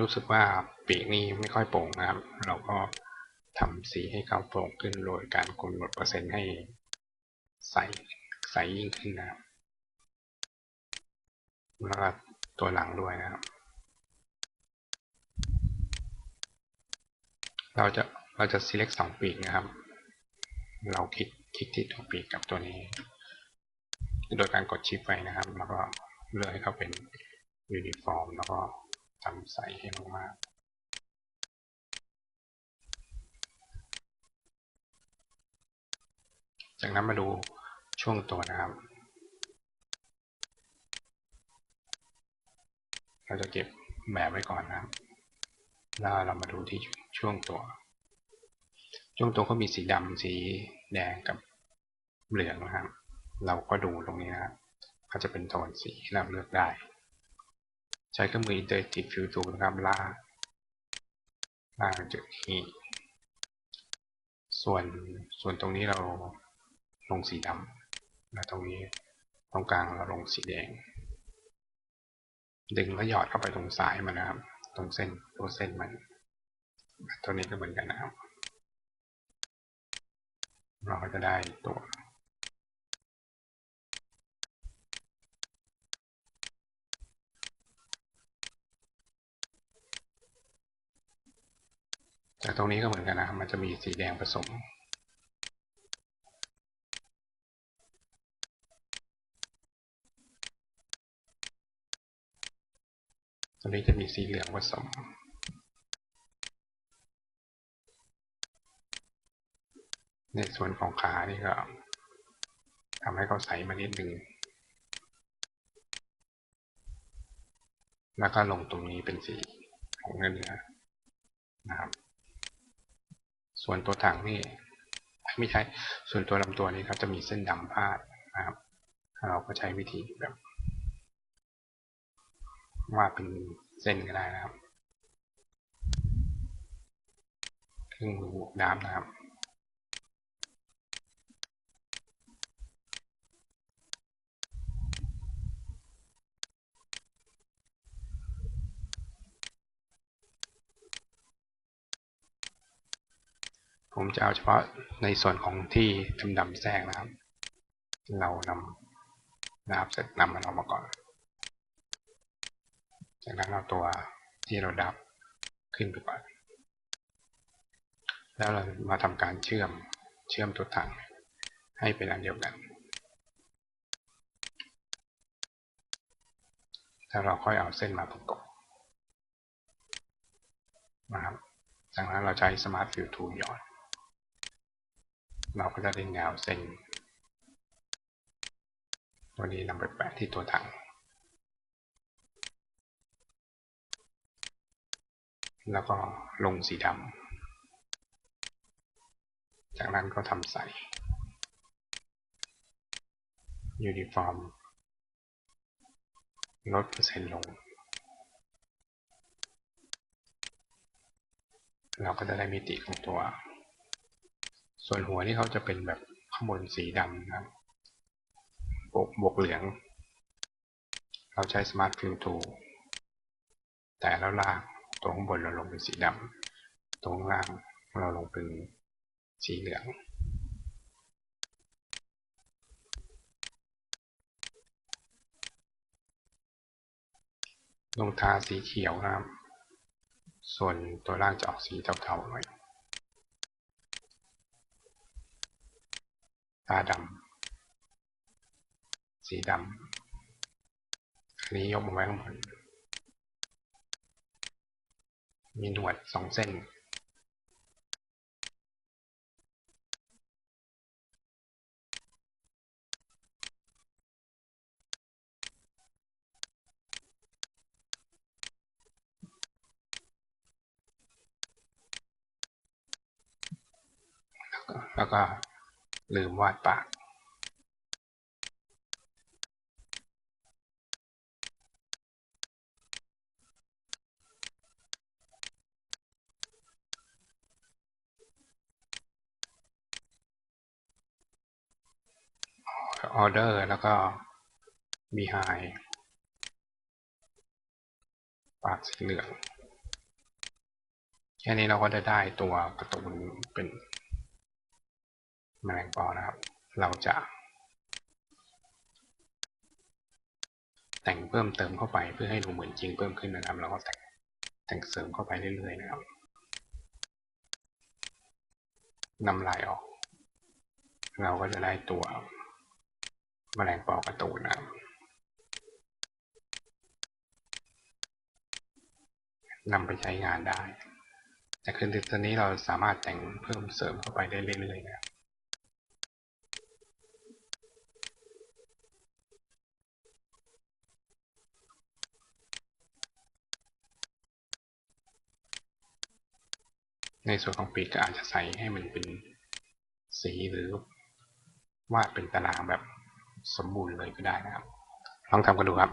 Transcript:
รู้สึกว่าปีกนี้ไม่ค่อยโปร่งนะครับ เราก็ทำสีให้เขาโปร่งขึ้นโดยการกำหนดเปอร์เซ็นต์ให้ใสใสยิ่งขึ้นนะครับแล้วก็ตัวหลังด้วยนะครับ เราจะเราจะ select สองปีกนะครับ เราคลิกคลิกที่ตัวปีกกับตัวนี้ โดยการกดชิปไว้นะครับ แล้วก็เลือกให้เขาเป็นยูนิฟอร์มแล้วก็ ทำใสให้มากๆจากนั้นมาดูช่วงตัวนะครับ เราจะเก็บแบบไว้ก่อนนะครับแล้วเรามาดูที่ช่วงตัว ช่วงตัวก็มีสีดำสีแดงกับเหลืองนะครับ เราก็ดูตรงนี้นะครับก็จะเป็นโทนสีที่เราเลือกได้ ใช้เครื่องมือ Interactive View Tool นะครับลากลากจุดนี้ส่วนส่วนตรงนี้เราลงสีดำและตรงนี้ตรงกลางเราลงสีแดง ดึงแล้วหยอดเข้าไปตรงสายมันนะครับ ตรงเส้นตัวเส้นมันตัวนี้ก็เหมือนกันนะครับ เราก็จะได้ตัว จากตรงนี้ก็เหมือนกันนะครับมันจะมีสีแดงผสม ตรงนี้จะมีสีเหลืองผสมในส่วนของขานี่ก็ทำให้เขาใสมานิดนึงแล้วก็ลงตรงนี้เป็นสีของเนื้อเนื้อนะครับ ส่วนตัวถังนี่ไม่ใช่ส่วนตัวลำตัวนี้ครับจะมีเส้นดำพาดนะครับ เราก็ใช้วิธีแบบวาดเป็นเส้นก็ได้นะครับเครื่องมือบวกน้ำนะครับ ผมจะเอาเฉพาะในส่วนของที่ดำๆแทรกนะครับ เรานำนะครับเสร็จนำมันออกมาก่อน จากนั้นเราตัวที่เราดับขึ้นไปก่อน แล้วเรามาทำการเชื่อมเชื่อมตัวถังให้เป็นอันเดียวกัน แล้วเราค่อยเอาเส้นมาประกบนะครับจากนั้นเราใช้ Smart Fill Tool หยอด เราก็จะได้แนวเส้น ตัวนี้นำไปแปะที่ตัวถัง แล้วก็ลงสีดำ จากนั้นก็ทำใส่ ยูนิฟอร์ม ลดเปอร์เซ็นต์ลง เราก็จะได้มิติของตัว ส่วนหัวนี่เขาจะเป็นแบบข้างบนสีดำนะครับบวกบวกเหลือง เราใช้ Smart Fill Tool แต่แล้วล่างตรงข้างบนเราลงเป็นสีดำตรงล่างเราลงเป็นสีเหลืองลงทาสีเขียวนะครับ ส่วนตัวล่างจะออกสีเทาๆหน่อย ตาดำสีดำอันนี้ยกมาไว้ข้างบนมีหนวดสองเส้นแล้วก็ ลืมวาดปากออเดอร์แล้วก็มีไฮปากสีเหลือง แค่นี้เราก็จะได้ตัวการ์ตูนเป็น แมลงปอนะครับ เราจะ แต่งเพิ่มเติมเข้าไปเพื่อให้ดูเหมือนจริงเพิ่มขึ้นนะครับเราก็แต่งแต่งเสริมเข้าไปเรื่อยๆนะครับนำลายออก เราก็จะได้ตัวแมลงปอกร์ตูนนะครับนำไปใช้งานได้ แต่คือตอนนี้เราสามารถแต่งเพิ่มเสริมเข้าไปได้เรื่อยๆนะครับ ในส่วนของปีกก็อาจจะใส่ให้มันเป็นสีหรือวาดเป็นตารางแบบสมบูรณ์เลยก็ได้นะครับ ลองทำกันดูครับ